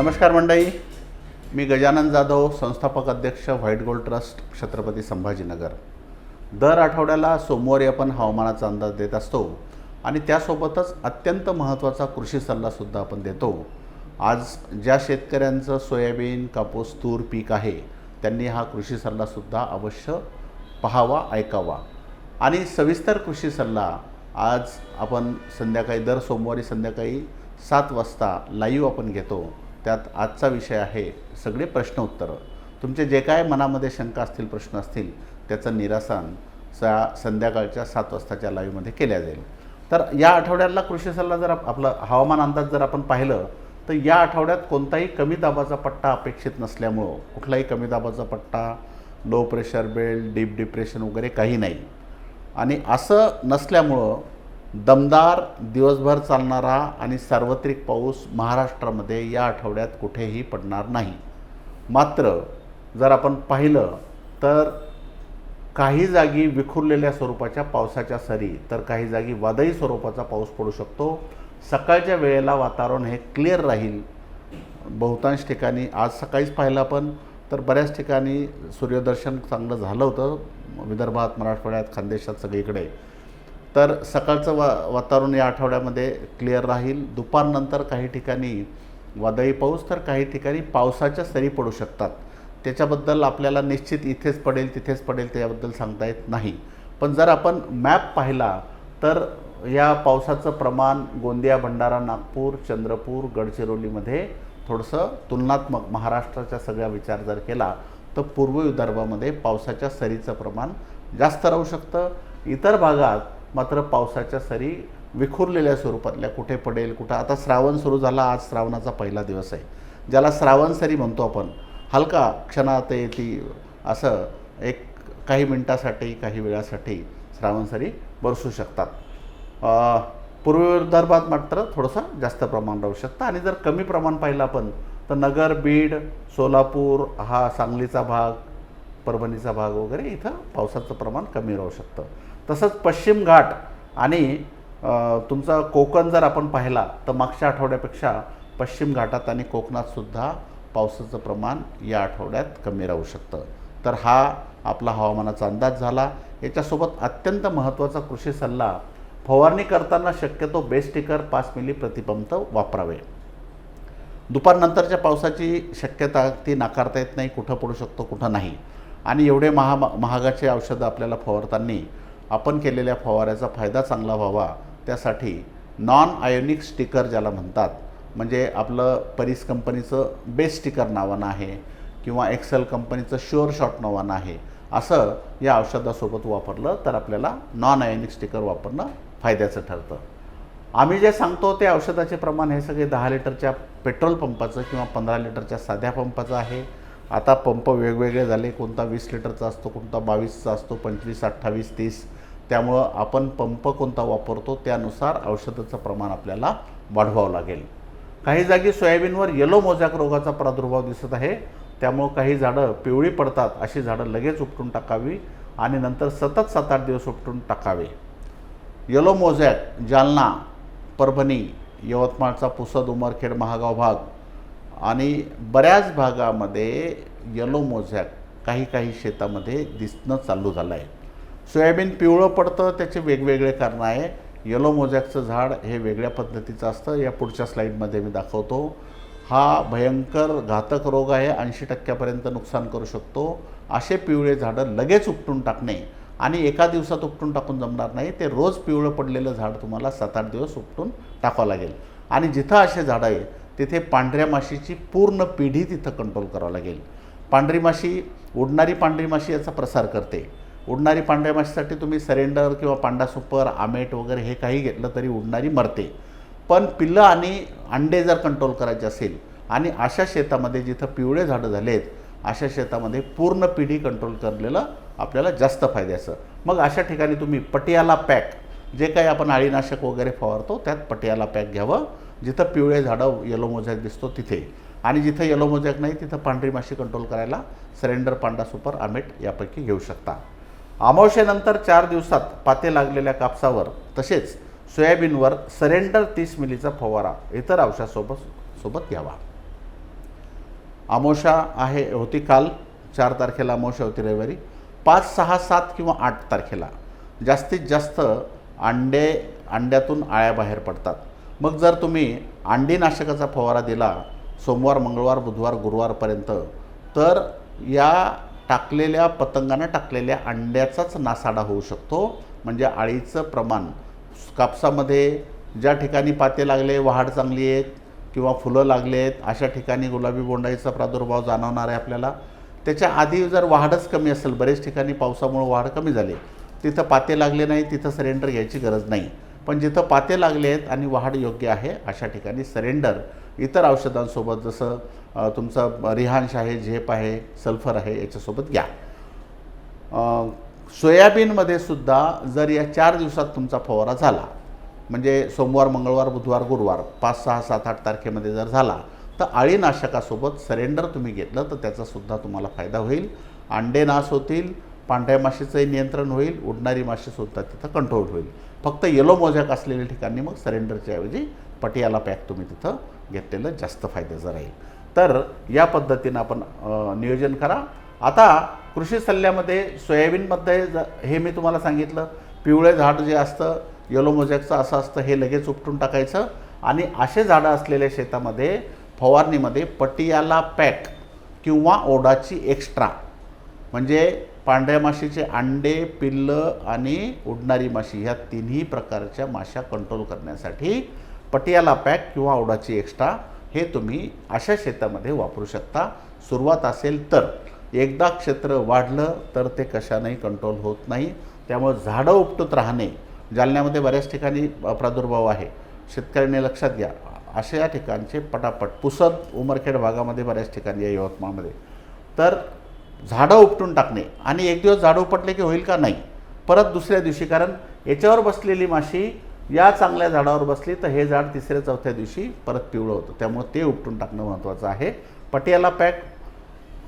नमस्कार मंडळी. मी गजानन जाधव संस्थापक अध्यक्ष White Gold Trust Chhatrapati Sambhajinagar. दर आठवड्याला सोमवारी आपण हवामानाचा अंदाज देत असतो आणि त्यासोबतच अत्यंत महत्त्वाचा कृषी सल्लासुद्धा आपण देतो. आज ज्या शेतकऱ्यांचं सोयाबीन कापूस तूर पीक आहे त्यांनी हा कृषी सल्लासुद्धा अवश्य पहावा ऐकावा. आणि सविस्तर कृषी सल्ला आज आपण संध्याकाळी दर सोमवारी संध्याकाळी सात वाजता लाईव्ह आपण घेतो. त्यात आजचा विषय आहे सगळे प्रश्न उत्तरं. तुमचे जे काय मनामध्ये शंका असतील प्रश्न असतील त्याचं निरासन सा संध्याकाळच्या सात वाजताच्या लाईव्हमध्ये केल्या जाईल. तर या आठवड्यातला कृषी सल्ला जर आपलं हवामान अंदाज जर आपण पाहिलं तर या आठवड्यात कोणताही कमी दाबाचा पट्टा अपेक्षित नसल्यामुळं कुठलाही कमी दाबाचा पट्टा low pressure belt deep depression वगैरे काही नाही. आणि असं नसल्यामुळं दमदार दिवसभर चालणारा आणि सार्वत्रिक पाऊस महाराष्ट्रामध्ये या आठवड्यात कुठेही पडणार नाही. मात्र जर आपण पाहिलं तर काही जागी विखुरलेल्या स्वरूपाच्या पावसाच्या सरी तर काही जागी वादळी स्वरूपाचा पाऊस पडू शकतो. सकाळच्या वेळेला वातावरण हे क्लिअर राहील. बहुतांश ठिकाणी आज सकाळीच पाहिलं आपण तर बऱ्याच ठिकाणी सूर्यदर्शन चांगलं झालं होतं. विदर्भात मराठवाड्यात खानदेशात सगळीकडे. तर सकाळचं वा वातावरण या आठवड्यामध्ये क्लिअर राहील. दुपारनंतर काही ठिकाणी वादळी पाऊस तर काही ठिकाणी पावसाच्या सरी पडू शकतात. त्याच्याबद्दल आपल्याला निश्चित इथेच पडेल तिथेच पडेल त्याबद्दल सांगता येत नाही. पण जर आपण मॅप पाहिला तर या पावसाचं प्रमाण गोंदिया भंडारा नागपूर चंद्रपूर गडचिरोलीमध्ये थोडंसं तुलनात्मक महाराष्ट्राच्या सगळा विचार जर केला तर पूर्व विदर्भामध्ये पावसाच्या सरीचं प्रमाण जास्त राहू शकतं. इतर भागात मात्र पावसाच्या सरी विखुरलेल्या स्वरूपातल्या. कुठे पडेल कुठं? आता श्रावण सुरू झाला आज श्रावणाचा पहिला दिवस आहे. ज्याला श्रावण सरी म्हणतो आपण हलका क्षणात येती असं एक काही मिनटासाठी काही वेळासाठी श्रावण सरी बरसू शकतात. अ, पूर्व विदर्भात मात्र थोडंसं जास्त प्रमाण राहू शकतं. आणि जर कमी प्रमाण पाहिलं आपण तर नगर बीड सोलापूर हा सांगलीचा भाग परभणीचा भाग वगैरे इथं पावसाचं प्रमाण कमी राहू शकतं. तसंच पश्चिम घाट आणि तुमचा कोकण जर आपण पाहिला तर मागच्या आठवड्यापेक्षा पश्चिम घाटात आणि कोकणातसुद्धा पावसाचं प्रमाण या आठवड्यात कमी राहू शकतं. तर हा आपला हवामानाचा अंदाज झाला. याच्यासोबत अत्यंत महत्त्वाचा कृषी सल्ला फवारणी करताना शक्यतो बेस्टिकर पाच मिली प्रतिपंत वापरावे. दुपारनंतरच्या पावसाची शक्यता ती नाकारता येत नाही कुठं पडू शकतो कुठं नाही. आणि एवढे महा महागाचे औषधं आपल्याला फवारताना आपण केलेल्या फवाऱ्याचा फायदा चांगला व्हावा त्यासाठी नॉन आयोनिक स्टिकर ज्याला म्हणतात म्हणजे आपलं परीस कंपनीचं बेस्ट स्टिकर नावानं आहे किंवा एक्सेल कंपनीचं शुअर शॉट नावानं आहे असं या औषधासोबत वापरलं तर आपल्याला नॉन आयोनिक स्टिकर वापरणं फायद्याचं ठरतं. आम्ही जे सांगतो ते औषधाचे प्रमाण हे सगळे दहा लिटरच्या पेट्रोल पंपाचं किंवा पंधरा लिटरच्या साध्या पंपाचं आहे. आता पंप वेगवेगळे झाले कोणता वीस लिटरचा असतो कोणता बावीसचा असतो पंचवीस अठ्ठावीस तीस. त्यामुळं आपण पंप कोणता वापरतो त्यानुसार औषधाचं प्रमाण आपल्याला वाढवावं लागेल. काही जागी सोयाबीनवर येलो मोजॅक रोगाचा प्रादुर्भाव दिसत आहे. त्यामुळं काही झाडं पिवळी पडतात अशी झाडं लगेच उपटून टाकावी आणि नंतर सतत सात आठ दिवस उपटून टाकावे. येलो मोझॅक जालना परभणी यवतमाळचा पुसद उमरखेड महागाव भाग आणि बऱ्याच भागामध्ये येलो मोझॅक काही काही शेतामध्ये दिसणं चालू झालं आहे सोयाबीन पिवळं पडतं त्याचे वेगवेगळे कारणं आहे. येलो मोझॅकचं झाड हे वेगळ्या पद्धतीचं असतं. या पुढच्या स्लाईडमध्ये मी दाखवतो. हा भयंकर घातक रोग आहे. ऐंशी टक्क्यापर्यंत नुकसान करू शकतो. असे पिवळे झाडं लगेच उपटून टाकणे आणि एका दिवसात उपटून टाकून जमणार नाही. ते रोज पिवळं पडलेलं झाड तुम्हाला सात आठ दिवस उपटून टाकावं लागेल. आणि जिथं असे झाडं आहे तिथे पांढऱ्या माशीची पूर्ण पिढी तिथं कंट्रोल करावं लागेल. पांढरी माशी उडणारी पांढरी माशी याचा प्रसार करते. उडणारी पांढऱ्या माशीसाठी तुम्ही सरेंडर किंवा पांडा सुपर आमेट वगैरे हे काही घेतलं तरी उडणारी मरते. पण पिल्लं आणि अंडे जर कंट्रोल करायचे असेल आणि अशा शेतामध्ये जिथं पिवळे झाडं झालेत अशा शेतामध्ये पूर्ण पिढी कंट्रोल करलेलं आपल्याला जास्त फायद्याचं मग अशा ठिकाणी तुम्ही पटियाला पॅक जे काही आपण अळीनाशक वगैरे फवारतो त्यात पटियाला पॅक घ्यावं. जिथं पिवळे झाडं येलो मोझॅक दिसतो तिथे. आणि जिथं येलो मोझॅक नाही तिथं पांढरी माशी कंट्रोल करायला सरेंडर पांडा सुपर आमेट यापैकी घेऊ शकता. अमावशेनंतर चार दिवसात पाते लागलेल्या कापसावर तसेच सोयाबीनवर सरेंडर तीस मिलीचा फवारा इतर औषधासोबत सोबत घ्यावा. अमोशा आहे होती काल चार तारखेला अमोशा होती रविवारी. पाच सहा सात किंवा आठ तारखेला जास्तीत जास्त अंडे अंड्यातून आळ्या बाहेर पडतात. मग जर तुम्ही अंडीनाशकाचा फवारा दिला सोमवार मंगळवार बुधवार गुरुवारपर्यंत तर या टाकलेल्या पतंगानं टाकलेल्या अंड्याचाच नासाडा होऊ शकतो. म्हणजे आळीचं प्रमाण कापसामध्ये ज्या ठिकाणी पाते लागले वाढ चांगली आहेत किंवा फुलं लागले आहेत अशा ठिकाणी गुलाबी बोंडाईचा प्रादुर्भाव जाणवणार आहे आपल्याला. त्याच्या आधी जर वाढच कमी असेल बरेच ठिकाणी पावसामुळे वाढ कमी झाली. तिथं पाते लागले नाही तिथं सरेंडर घ्यायची गरज नाही. पण जिथं पाते लागले आहेत आणि वाढ योग्य आहे अशा ठिकाणी सरेंडर इतर औषधांसोबत जसं तुमचं रिहांश आहे झेप आहे सल्फर आहे याच्यासोबत घ्या. सोयाबीनमध्ये सुद्धा जर या चार दिवसात तुमचा फवारा झाला म्हणजे सोमवार मंगळवार बुधवार गुरुवार पाच सहा सात आठ तारखेमध्ये जर झाला तर अळीनाशकासोबत सरेंडर तुम्ही घेतलं तर त्याचासुद्धा तुम्हाला फायदा होईल. अंडे नाश होतील पांढऱ्या माशीचंही नियंत्रण होईल उडणारी माशीसुद्धा तिथं कंट्रोल होईल. फक्त येलो मोजॅक असलेल्या ठिकाणी मग सरेंडरच्या ऐवजी पटियाला पॅक तुम्ही तिथं घेतलेलं जास्त फायद्याचं राहील. तर या पद्धतीनं आपण नियोजन करा. आता कृषी सल्ल्यामध्ये सोयाबीनमध्ये ज हे मी तुम्हाला सांगितलं. पिवळे झाड जे असतं येलो मोजॅकचं असं असतं हे लगेच उपटून टाकायचं. आणि असे झाडं असलेल्या शेतामध्ये फवारणीमध्ये पटियाला पॅक किंवा ओडाची एक्स्ट्रा म्हणजे पांढऱ्या माशीचे अंडे पिल्लं आणि उडणारी माशी ह्या तिन्ही प्रकारच्या माशा कंट्रोल करण्यासाठी पटियाला पॅक किंवा ओडाची एक्स्ट्रा हे तुम्ही अशा शेतामध्ये वापरू शकता. सुरुवात असेल तर. एकदा क्षेत्र वाढलं तर ते कशानेही कंट्रोल होत नाही. त्यामुळे झाडं उपटत राहणे जालन्यामध्ये बऱ्याच ठिकाणी प्रादुर्भाव आहे. शेतकऱ्यांनी लक्षात घ्या अशा या ठिकाणचे पटापट पुसद उमरखेड भागामध्ये बऱ्याच ठिकाणी आहे यवतमाळमध्ये. तर झाडं उपटून टाकणे आणि एक दिवस झाडं उपटले की होईल का नाही? परत दुसऱ्या दिवशी कारण याच्यावर बसलेली माशी या चांगल्या झाडावर बसली तर हे झाड तिसऱ्या चौथ्या दिवशी परत पिवळं होतं. त्यामुळे ते उपटून टाकणं महत्त्वाचं आहे. पटियाला पॅक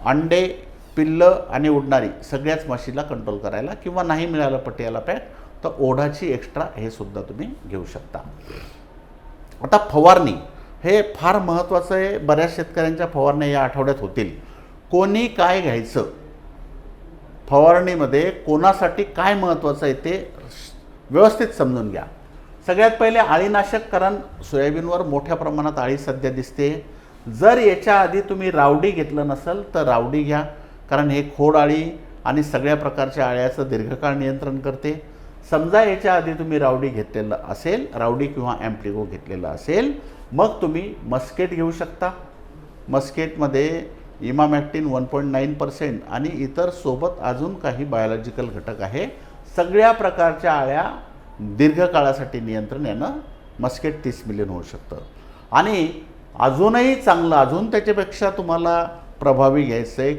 अंडे पिल्लं आणि उडणारी सगळ्याच माशीला कंट्रोल करायला किंवा नाही मिळालं पटियाला पॅक तर ओढाची एक्स्ट्रा हे सुद्धा तुम्ही घेऊ शकता. आता फवारणी. हे फार महत्त्वाचं आहे. बऱ्याच शेतकऱ्यांच्या फवारण्या या आठवड्यात होतील. कोणी काय घ्यायचं? फवारणीमध्ये कोणासाठी काय महत्त्वाचं आहे ते व्यवस्थित समजून घ्या. सगळ्यात पहिले अळीनाशक कारण सोयाबीनवर मोठ्या प्रमाणात आळी सध्या दिसते. जर याच्या आधी तुम्ही रावडी घेतलं नसेल तर रावडी घ्या. कारण हे खोड आळी आणि सगळ्या प्रकारच्या आळ्याचं दीर्घकाळ नियंत्रण करते. समजा याच्या आधी तुम्ही रावडी घेतलेलं असेल रावडी किंवा ॲम्प्लिगो घेतलेलं असेल मग तुम्ही मस्केट घेऊ शकता. मस्केटमध्ये emamectin one point nine percent आणि इतर सोबत अजून काही बायोलॉजिकल घटक आहे. सगळ्या प्रकारच्या आळ्या दीर्घकाळासाठी नियंत्रण यानं मस्केट तीस मिलियन होऊ शकतं. आणि अजूनही चांगलं अजून त्याच्यापेक्षा तुम्हाला प्रभावी घ्यायचं आहे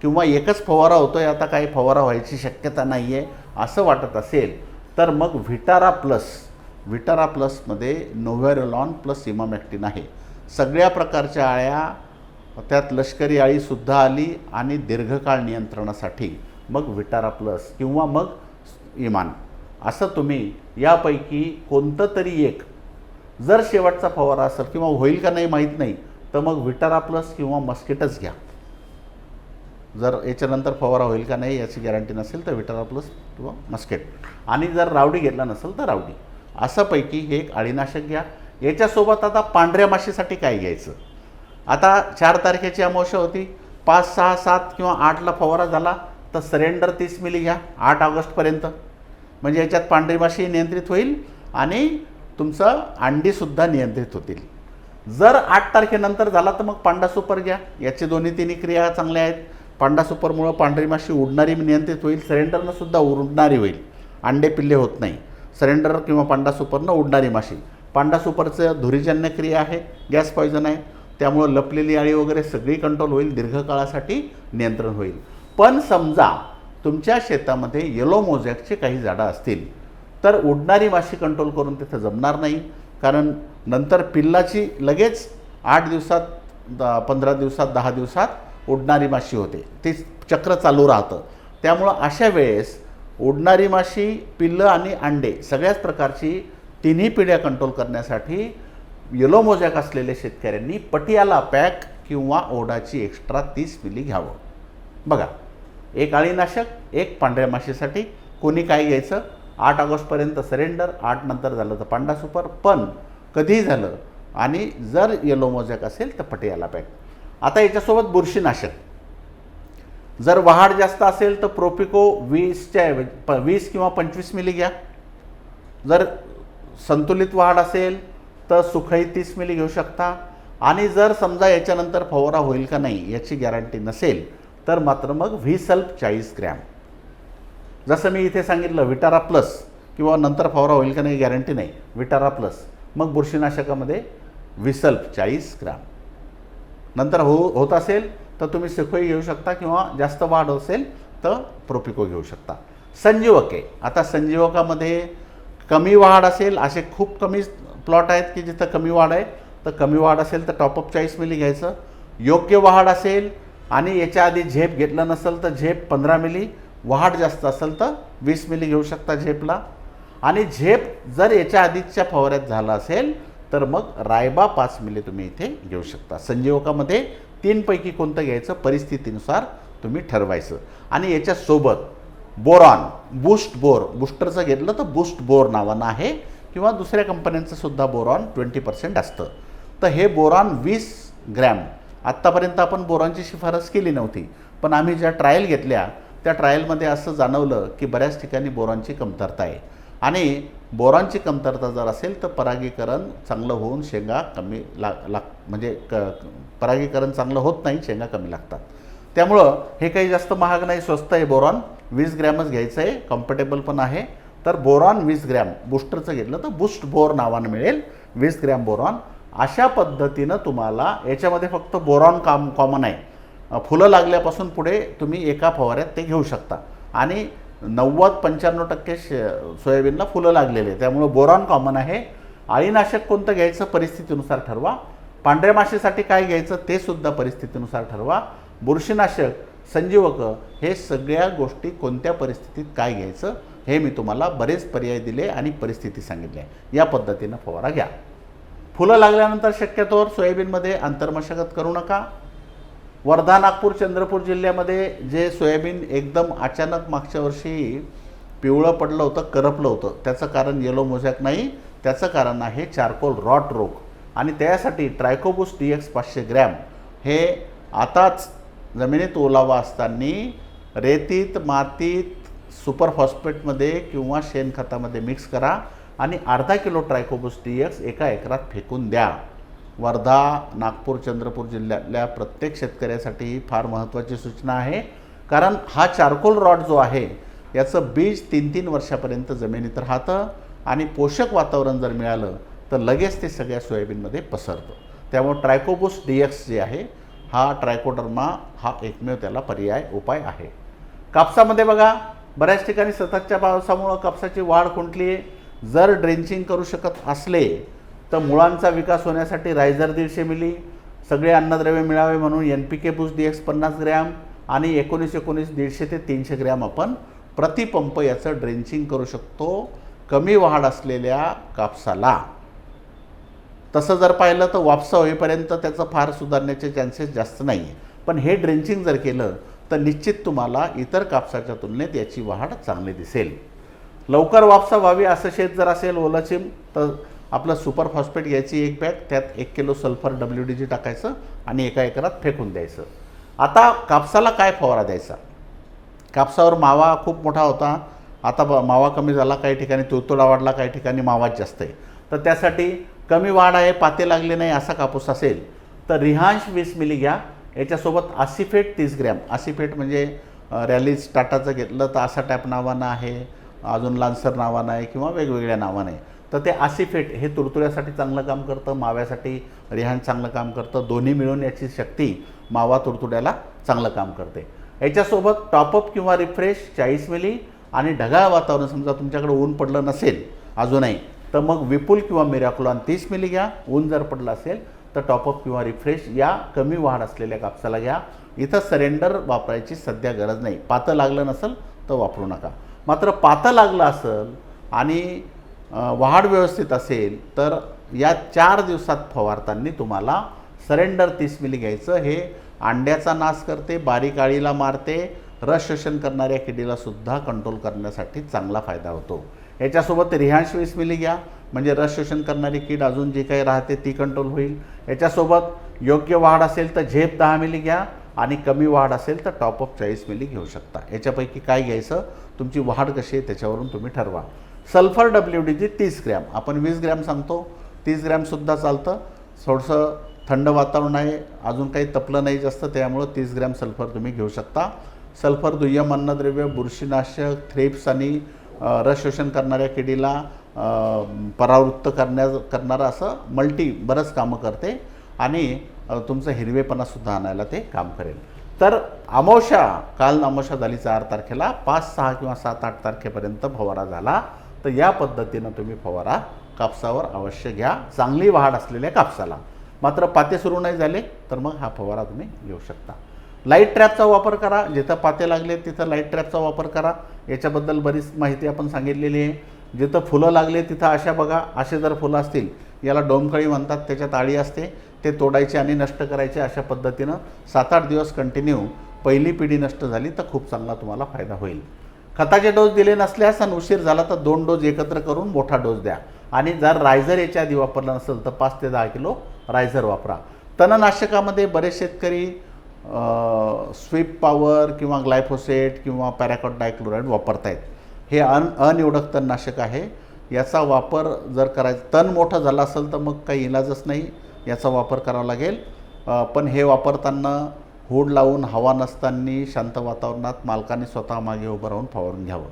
किंवा एकच फवारा होतो आहे आता काही फवारा व्हायची शक्यता नाही आहे असं वाटत असेल तर मग व्हिटारा प्लस व्हिटारा प्लसमध्ये नोव्हेरोलॉन प्लस इमामॅक्टिन आहे. सगळ्या प्रकारच्या आळ्या त्यात लष्करी आळीसुद्धा आली आणि दीर्घकाळ नियंत्रणासाठी मग विटारा प्लस किंवा मग इमान असं तुम्ही यापैकी कोणतं तरी एक जर शेवटचा फवारा असेल किंवा होईल का नाही माहीत नाही तर मग विटारा प्लस किंवा मस्किटच घ्या. जर याच्यानंतर फवारा होईल का नाही याची गॅरंटी नसेल तर विटारा प्लस किंवा मस्केट. आणि जर रावडी घेतला नसेल तर रावडी असंपैकी हे एक अळीनाशक घ्या. याच्यासोबत आता पांढऱ्या माशीसाठी काय घ्यायचं? आता चार तारखेची अमावस्या होती. पाच सहा सात किंवा आठला फवारा झाला तर सरेंडर तीस मिली घ्या. आठ ऑगस्टपर्यंत. म्हणजे याच्यात पांढरी माशी नियंत्रित होईल आणि तुमचं अंडीसुद्धा नियंत्रित होतील. जर आठ तारखेनंतर झाला तर मग पांडा सुपर घ्या. याचे दोन्ही तिन्ही क्रिया चांगल्या आहेत. पांडा सुपरमुळं पांढरी माशी उडणारी नियंत्रित होईल. सरेंडरनंसुद्धा उडणारी होईल. अंडे पिल्ले होत नाही. सरेंडर किंवा पांडा सुपरनं उडणारी माशी. पांडा सुपरचं धुरीजन्य क्रिया आहे. गॅस पॉयझन आहे. त्यामुळं लपलेली आळी वगैरे सगळी कंट्रोल होईल. दीर्घकाळासाठी नियंत्रण होईल. पण समजा तुमच्या शेतामध्ये येलो मोझॅकचे काही झाडं असतील तर उडणारी माशी कंट्रोल करून तिथं जमणार नाही. कारण नंतर पिल्लाची लगेच आठ दिवसात द पंधरा दिवसात दहा दिवसात उडणारी माशी होते. ते चक्र चालू राहतं. त्यामुळं अशा वेळेस उडणारी माशी पिल्लं आणि अंडे सगळ्याच प्रकारची तिन्ही पिढ्या कंट्रोल करण्यासाठी येलो मोजॅक असलेल्या शेतकऱ्यांनी पटियाला पॅक किंवा ओडाची एक्स्ट्रा तीस मिली घ्यावं. बघा. एक अळीनाशक एक पांढऱ्या माशीसाठी. कोणी काय घ्यायचं? आठ ऑगस्टपर्यंत सरेंडर आठ नंतर झालं तर पांडा सुपर. पण कधीही झालं आणि जर येलो मोजॅक असेल तर पटियाला पॅक आता याच्यासोबत बुरशीनाशक. जर वहाड जास्त असेल तर प्रोपिको वीसच्या ऐवजी प वीस किंवा पंचवीस मिली घ्या. जर संतुलित वाढ असेल तर सुखई तीस मिली घेऊ शकता. आणि जर समजा याच्यानंतर फवारा होईल का नाही याची गॅरंटी नसेल तर मात्र मग व्ही सल्फ चाळीस ग्रॅम जसं मी इथे सांगितलं विटारा प्लस किंवा नंतर फवारा होईल का नाही गॅरंटी नाही. विटारा प्लस मग बुरशीनाशकामध्ये विसल्फ चाळीस ग्राम नंतर हो होत असेल तर तुम्ही सिखोई घेऊ शकता किंवा जास्त वाढ असेल तर प्रोपिको घेऊ शकता. संजीवके. आता संजीवकामध्ये कमी वाढ असेल असे खूप कमी प्लॉट आहेत की जिथं कमी वाढ आहे तर कमी वाढ असेल तर टॉपअप चाळीस मिली घ्यायचं. योग्य वाढ असेल आणि याच्या आधी झेप घेतलं नसेल तर झेप पंधरा मिली वाढ जास्त असेल तर वीस मिली घेऊ शकता झेपला. आणि झेप जर याच्या आधीच्या फवाऱ्यात झाला असेल तर मग रायबा पाच मिली तुम्ही इथे घेऊ शकता. संजीवकामध्ये तीनपैकी कोणतं घ्यायचं? परिस्थितीनुसार तुम्ही ठरवायचं. आणि याच्यासोबत बोरॉन बूस्ट बोर. बूस्टरचं घेतलं तर बूस्ट बोर नावानं आहे किंवा दुसऱ्या कंपन्यांचं सुद्धा बोरॉन ट्वेंटी पर्सेंट असतं. तर हे बोरॉन वीस ग्रॅम आत्तापर्यंत आपण बोरॉनची शिफारस केली नव्हती पण आम्ही ज्या ट्रायल घेतल्या त्या ट्रायलमध्ये असं जाणवलं की बऱ्याच ठिकाणी बोरॉनची कमतरता आहे. आणि बोरॉनची कमतरता जर असेल तर परागीकरण चांगलं होऊन शेंगा कमी ला लाग म्हणजे क परागीकरण चांगलं होत नाही शेंगा कमी लागतात. त्यामुळं हे काही जास्त महाग नाही स्वस्त आहे बोरॉन. वीस ग्रॅमच घ्यायचं आहे कम्फर्टेबल पण आहे. तर बोरॉन वीस ग्रॅम बूस्टरचं घेतलं तर बुस्ट बोर नावानं मिळेल. वीस ग्रॅम बोरॉन. अशा पद्धतीनं तुम्हाला याच्यामध्ये फक्त बोरॉन काम कॉमन आहे. फुलं लागल्यापासून पुढे तुम्ही एका फवाऱ्यात ते घेऊ शकता. आणि नव्वद पंच्याण्णव टक्के श सोयाबीनला फुलं लागलेले आहे. त्यामुळं बोरॉन कॉमन आहे. अळीनाशक कोणतं घ्यायचं परिस्थितीनुसार ठरवा. पांढऱ्या माशीसाठी काय घ्यायचं ते सुद्धा परिस्थितीनुसार ठरवा. बुरशीनाशक संजीवक हे सगळ्या गोष्टी कोणत्या परिस्थितीत काय घ्यायचं हे मी तुम्हाला बरेच पर्याय दिले आणि परिस्थिती सांगितली आहे. या पद्धतीनं फवारा घ्या. फुलं लागल्यानंतर शक्यतोवर सोयाबीनमध्ये आंतरमशागत करू नका. वर्धा नागपूर चंद्रपूर जिल्ह्यामध्ये जे सोयाबीन एकदम अचानक मागच्या वर्षी पिवळं पडलं होतं करपलं होतं त्याचं कारण येलो मोझॅक नाही त्याचं कारण आहे चारकोल रॉट रोग आणि त्यासाठी ट्रायकोबुस डी एक्स पाचशे ग्रॅम हे आताच जमिनीत ओलावा असताना रेतीत मातीत सुपर फॉस्फेटमध्ये किंवा शेणखतामध्ये मिक्स करा. आणि अर्धा किलो ट्रायकोबुस टी एक्स एका एकरात फेकून द्या. वर्धा नागपूर चंद्रपूर जिल्ह्यातल्या प्रत्येक शेतकऱ्यासाठी ही फार महत्त्वाची सूचना आहे. कारण हा चारकोल रॉड जो आहे याचं बीज तीन तीन वर्षापर्यंत जमिनीत राहतं आणि पोषक वातावरण जर मिळालं तर लगेच ते सगळ्या सोयाबीनमध्ये पसरतं. त्यामुळे ट्रायकोबुस डी एक्स जे आहे हा ट्रायकोडर्मा हा एकमेव त्याला पर्याय उपाय आहे. कापसामध्ये बघा बऱ्याच ठिकाणी सततच्या पावसामुळं कापसाची वाढ खुंटली आहे जर ड्रेंचिंग करू शकत असले तर मुळांचा विकास होण्यासाठी रायझर दीडशे मिली सगळे अन्नद्रव्य मिळावे म्हणून N P K boost D X पन्नास ग्रॅम आणि एकोणीस एकोणीस दीडशे ते तीनशे ग्रॅम आपण प्रतिपंप याचं ड्रेंचिंग करू शकतो कमी वाढ असलेल्या कापसाला. तसं जर पाहिलं तर वापसा होईपर्यंत त्याचं फार सुधारण्याचे चान्सेस जास्त नाही आहे पण हे ड्रेंचिंग जर केलं तर निश्चित तुम्हाला इतर कापसाच्या तुलनेत याची वाढ चांगली दिसेल. लवकर वापसा व्हावी असं शेत जर असेल ओलाचिम तर आपलं सुपर फॉस्फेट घ्यायची एक बॅग त्यात एक kilo sulphur W D G टाकायचं आणि एका एकरात फेकून द्यायचं. आता कापसाला काय फवारा द्यायचा? कापसावर मावा खूप मोठा होता. आता ब मावा कमी झाला काही ठिकाणी तुडतुडा वाढला काही ठिकाणी मावाच जास्त आहे. तर त्यासाठी कमी वाढ आहे पाते लागले नाही असा कापूस असेल तर रिहांश वीस मिली घ्या. याच्यासोबत आसिफेट तीस ग्रॅम. आसिफेट म्हणजे रॅलीज टाटाचं घेतलं तर असा टॅप नावानं आहे. अजून लान्सर नावानं आहे किंवा वेगवेगळ्या नावानं आहे तर ते आसिफेट हे तुरतुऱ्यासाठी चांगलं काम करतं माव्यासाठी रिहान चांगलं काम करतं दोन्ही मिळून याची शक्ती मावा तुरतुड्याला चांगलं काम करते. याच्यासोबत टॉपअप किंवा रिफ्रेश चाळीस मिली आणि ढगाळ वातावरण समजा तुमच्याकडे ऊन पडलं नसेल अजूनही तर मग विपुल किंवा मिराकुलॉन तीस मिली घ्या. ऊन जर पडलं असेल तर टॉपअप किंवा रिफ्रेश या कमी वाढ असलेल्या कापसाला घ्या. इथं सरेंडर वापरायची सध्या गरज नाही. पातं लागलं नसेल तर वापरू नका. मात्र पातं लागलं असेल आणि वाढ व्यवस्थित असेल तर या चार दिवसात फवारताना तुम्हाला सरेंडर तीस मिली घ्यायचं. हे अंड्याचा नाश करते बारीक आळीला मारते रस शोषण करणाऱ्या किडीला सुद्धा कंट्रोल करण्यासाठी चांगला फायदा होतो. याच्यासोबत रिहांश वीस मिली घ्या. म्हणजे रस शोषण करणारी कीड अजून जी काही राहते ती कंट्रोल होईल. याच्यासोबत योग्य वाढ असेल तर झेप दहा मिली घ्या आणि कमी वाढ असेल तर टॉपअप चाळीस मिली घेऊ शकता. याच्यापैकी काय घ्यायचं? तुमची वाढ कशी आहे त्याच्यावरून तुम्ही ठरवा. सल्फर डब्ल्यू डी जी तीस ग्रॅम आपण वीस ग्रॅम सांगतो तीस ग्रॅमसुद्धा चालतं. थोडंसं थंड वातावरण आहे अजून काही तपलं नाही जास्त त्यामुळं तीस ग्रॅम सल्फर तुम्ही घेऊ शकता. सल्फर दुय्यम अन्नद्रव्य बुरशीनाशक थ्रेप्स आणि रसशोषण करणाऱ्या किडीला परावृत्त करण्या करणारं असं मल्टी बरंच कामं करते आणि तुमचं हिरवेपणासुद्धा आणायला ते काम करेल. तर अमावस्या काल अमावस्या झाली चार तारखेला पाच सहा किंवा सात आठ तारखेपर्यंत फवारा झाला. तर या पद्धतीनं तुम्ही फवारा कापसावर अवश्य घ्या. चांगली वाढ असलेल्या कापसाला. मात्र पाते सुरू नाही झाले तर मग हा फवारा तुम्ही घेऊ शकता. लाइट ट्रॅपचा वापर करा. जिथं पाते लागले तिथं लाइट ट्रॅपचा वापर करा. याच्याबद्दल बरीच माहिती आपण सांगितलेली आहे. जिथं फुलं लागले तिथं अशा बघा. असे जर फुलं असतील याला डोमकळी म्हणतात त्याच्यात आळी असते. ते तोडायचे आणि नष्ट करायचे अशा पद्धतीनं सात आठ दिवस कंटिन्यू पहिली पिढी नष्ट झाली तर खूप चांगला तुम्हाला फायदा होईल. खताचे डोस दिले नसल्यास आणि उशीर झाला तर दोन डोस एकत्र करून मोठा डोस द्या. आणि जर रायझर याच्या आधी वापरला नसेल तर पाच ते दहा किलो रायझर वापरा. तणनाशकामध्ये बरेच शेतकरी स्वीप पॉवर किंवा ग्लायफोसेट किंवा पॅराकॉट डायक्लोराईड वापरत आहेत हे अन अनिवडक तणनाशक आहे. याचा वापर जर करायचा तण मोठं झालं असेल तर मग काही इलाजच नाही. याचा वापर करावा लागेल. पण हे वापरताना हूड लावून हवा नसताना शांत वातावरणात मालकाने स्वतः मागे उभं राहून फवारून घ्यावं.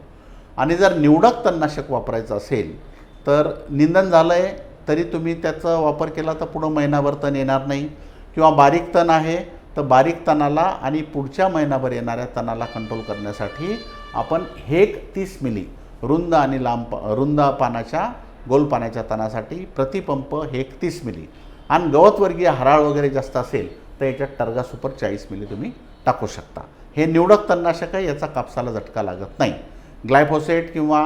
आणि जर निवडक तणनाशक वापरायचं असेल तर निंदन झालं आहे तरी तुम्ही त्याचा वापर केला तर पुढं महिनाभर तण येणार नाही. किंवा बारीक तण आहे तर बारीक तणाला आणि पुढच्या महिनाभर येणाऱ्या तणाला कंट्रोल करण्यासाठी आपण हेक तीस मिली रुंद आणि लांब पा- रुंद पानाच्या गोल पाण्याच्या तणासाठी प्रतिपंप हेक तीस मिली. आणि गवतवर्गीय हराळ वगैरे जास्त असेल तर याच्यात टर्गा सुपर चाळीस मिली तुम्ही टाकू शकता. हे निवडक तणनाशक आहे याचा कापसाला झटका लागत नाही. ग्लायफोसेट किंवा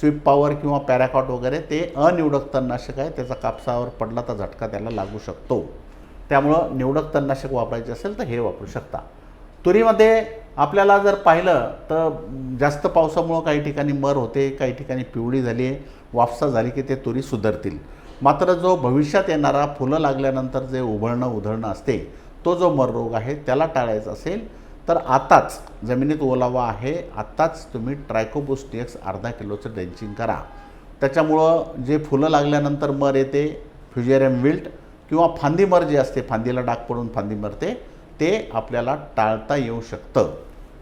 स्वीप पॉवर किंवा पॅराकॉट वगैरे ते अनिवडक तणनाशक आहे त्याचा कापसावर पडला तर झटका त्याला लागू शकतो. त्यामुळं निवडक तणनाशक वापरायचे असेल तर हे वापरू शकता. तुरीमध्ये आपल्याला जर पाहिलं तर जास्त पावसामुळं काही ठिकाणी मर होते काही ठिकाणी पिवळी झाली आहे वापसा झाली की ते तुरी सुधारतील. मात्र जो भविष्यात येणारा फुलं लागल्यानंतर जे उभळणं उधळणं असते तो जो मररोग आहे त्याला टाळायचा असेल तर आताच जमिनीत ओलावा आहे आत्ताच तुम्ही ट्रायकोबुस अर्धा किलोचं ड्रेंचिंग करा. त्याच्यामुळं जे फुलं लागल्यानंतर मर येते फ्युजेरियम विल्ट किंवा फांदी मर जे असते फांदीला डाग पडून फांदी मरते ते आपल्याला टाळता येऊ शकतं.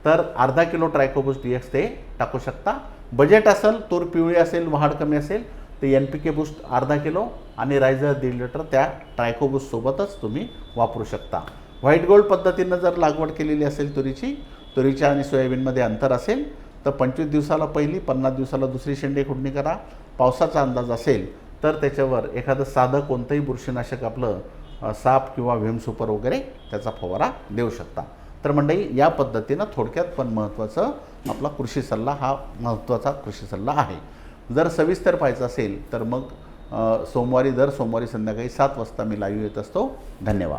तर अर्धा किलो ट्रायकोबुस डी एक्स ते टाकू शकता. बजेट असेल तूर पिवळी असेल वाढ कमी असेल ते एन पी के बूस्ट अर्धा किलो आणि रायझर दीड लिटर त्या ट्रायकोबूससोबतच तुम्ही वापरू शकता. व्हाईट गोल्ड पद्धतीनं जर लागवड केलेली असेल तुरीची तुरीच्या आणि सोयाबीनमध्ये अंतर असेल तर पंचवीस दिवसाला पहिली पन्नास दिवसाला दुसरी शेंडे खुडणी करा. पावसाचा अंदाज असेल तर त्याच्यावर एखादं साधं कोणतंही बुरशीनाशक आपलं साप किंवा व्हीमसुपर वगैरे त्याचा फवारा देऊ शकता. तर मंडळी या पद्धतीनं थोडक्यात पण महत्त्वाचं आपला कृषी सल्ला हा महत्त्वाचा कृषी सल्ला आहे. जर सविस्तर पाहायचं असेल तर मग सोमवारी दर सोमवारी संध्याकाळी सात वाजता मी लाईव्ह येत असतो. धन्यवाद.